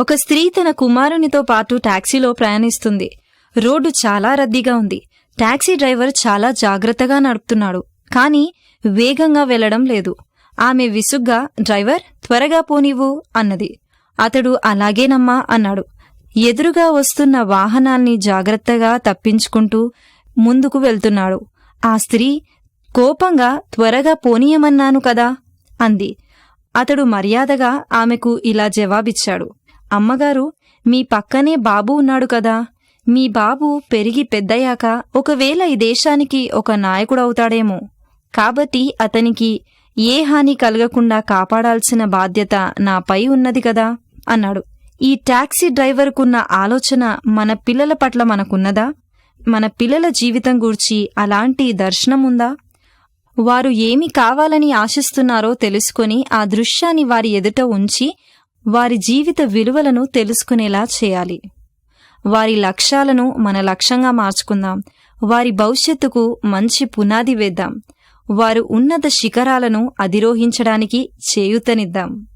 ఒక స్త్రీ తన కుమారునితో పాటు టాక్సీలో ప్రయాణిస్తుంది. రోడ్డు చాలా రద్దీగా ఉంది. టాక్సీ డ్రైవర్ చాలా జాగ్రత్తగా నడుపుతున్నాడు. కానీ వేగంగా వెళ్ళడం లేదు. ఆమె విసుగ్గా డ్రైవర్ త్వరగా పోనివ్వు అన్నది. అతడు అలాగేనమ్మా అన్నాడు. ఎదురుగా వస్తున్న వాహనాల్ని జాగ్రత్తగా తప్పించుకుంటూ ముందుకు వెళ్తున్నాడు. ఆ స్త్రీ కోపంగా త్వరగా పోనీయమన్నాను కదా అంది. అతడు మర్యాదగా ఆమెకు ఇలా జవాబిచ్చాడు. అమ్మగారు మీ పక్కనే బాబు ఉన్నాడు కదా. మీ బాబు పెరిగి పెద్దయ్యాక ఒకవేళ ఈ దేశానికి ఒక నాయకుడవుతాడేమో కాబట్టి అతనికి ఏ హాని కలగకుండా కాపాడాల్సిన బాధ్యత నాపై ఉన్నది కదా అన్నాడు. ఈ టాక్సీ డ్రైవర్కున్న ఆలోచన మన పిల్లల పట్ల మనకున్నదా? మన పిల్లల జీవితం గూర్చి అలాంటి దర్శనం ఉందా? వారు ఏమి కావాలని ఆశిస్తున్నారో తెలుసుకొని ఆ దృశ్యాన్ని వారి ఎదుట ఉంచి వారి జీవిత విలువలను తెలుసుకునేలా చేయాలి. వారి లక్ష్యాలను మన లక్ష్యంగా మార్చుకుందాం. వారి భవిష్యత్తుకు మంచి పునాది వేద్దాం. వారు ఉన్నత శిఖరాలను అధిరోహించడానికి చేయూతనిద్దాం.